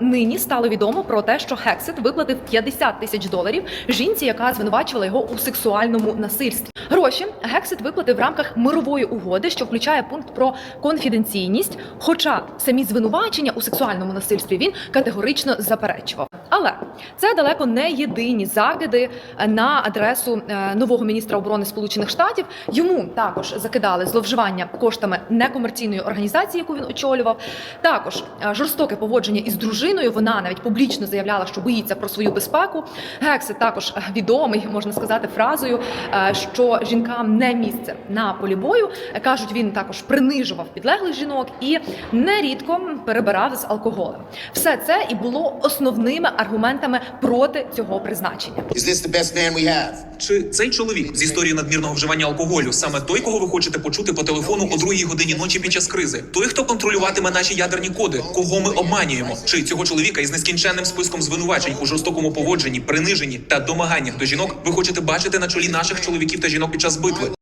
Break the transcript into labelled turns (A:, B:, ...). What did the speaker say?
A: Нині стало відомо про те, що Хексет виплатив 50 тисяч доларів жінці, яка звинувачувала його у сексуальному насильстві. Гроші Гексет виплатив в рамках мирової угоди, що включає пункт про конфіденційність. Хоча самі звинувачення у сексуальному насильстві він категорично заперечував. Але це далеко не єдині закиди е, на адресу е, нового міністра оборони Сполучених Штатів. Йому також закидали зловживання коштами некомерційної організації, яку він очолював. Також е, жорстоке поводження із дружиною. Вона навіть публічно заявляла, що боїться про свою безпеку. Гексет також відомий, можна сказати, фразою, що жінкам не місце на полі бою. Кажуть, він також принижував підлеглих жінок і нерідко перебирав з алкоголем. Все це і було основними аргументами проти цього призначення.
B: Is this the best man we have?
C: Чи цей чоловік з історією надмірного вживання алкоголю саме той, кого ви хочете почути по телефону о другій годині ночі під час кризи? Той, хто контролюватиме наші ядерні коди, кого ми обманюємо? Чи цього чоловіка із нескінченним списком звинувачень у жорстокому поводженні, приниженні та домаганнях до жінок ви хочете бачити на чолі наших чоловіків та жінок під час битви?